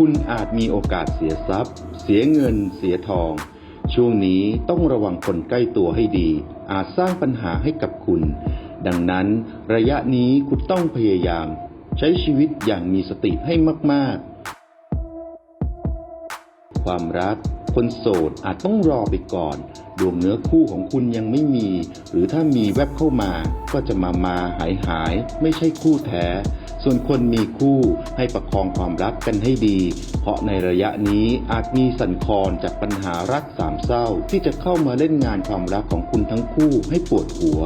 คุณอาจมีโอกาสเสียทรัพย์ เสียเงิน เสียทอง ช่วงนี้ต้องระวังคนใกล้ตัวให้ดี อาจสร้างปัญหาให้กับคุณ ดังนั้นระยะนี้คุณต้องพยายาม ใช้ชีวิตอย่างมีสติให้มาก ๆ ความรัก คนโสดอาจต้องรอไปก่อน ดวงเนื้อคู่ของคุณยังไม่มี หรือถ้ามีแวบเข้ามา ก็จะมามาหายหาย ไม่ใช่คู่แท้ ส่วนคนมีคู่ให้ประคองความรักกันให้ดี เพราะในระยะนี้อาจมีสันคอนจากปัญหารักสามเศร้า ที่จะเข้ามาเล่นงานความรักของคุณทั้งคู่ให้ปวดหัว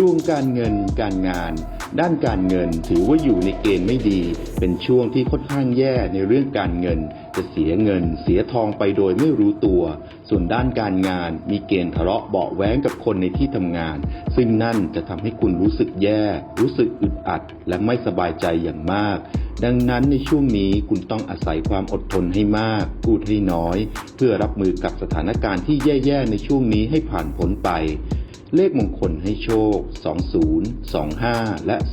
ดวงการเงินการงาน ด้านการเงินถือว่าอยู่ในเกณฑ์ไม่ดี เป็นช่วงที่ค่อนข้างแย่ในเรื่องการเงิน จะเสียเงิน เสียทองไปโดยไม่รู้ตัว ส่วนด้านการงานมีเกณฑ์ทะเลาะเบาะแว้งกับคนในที่ทำงาน ซึ่งนั่นจะทำให้คุณรู้สึกแย่ รู้สึกอึดอัด และไม่สบายใจอย่างมากดังนั้นในช่วงนี้คุณต้องอาศัยความอดทนให้มาก พูดให้น้อย เพื่อรับมือกับสถานการณ์ที่แย่ ๆ ในช่วงนี้ให้ผ่านพ้นไป เลขมงคลให้โชค 20 25 และ 27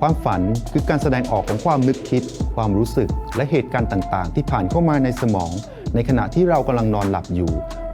ความฝันคือการแสดงออกของความนึกคิด ความรู้สึก และเหตุการณ์ต่าง ๆ ที่ผ่านเข้ามาในสมอง ในขณะที่เรากำลังนอนหลับอยู่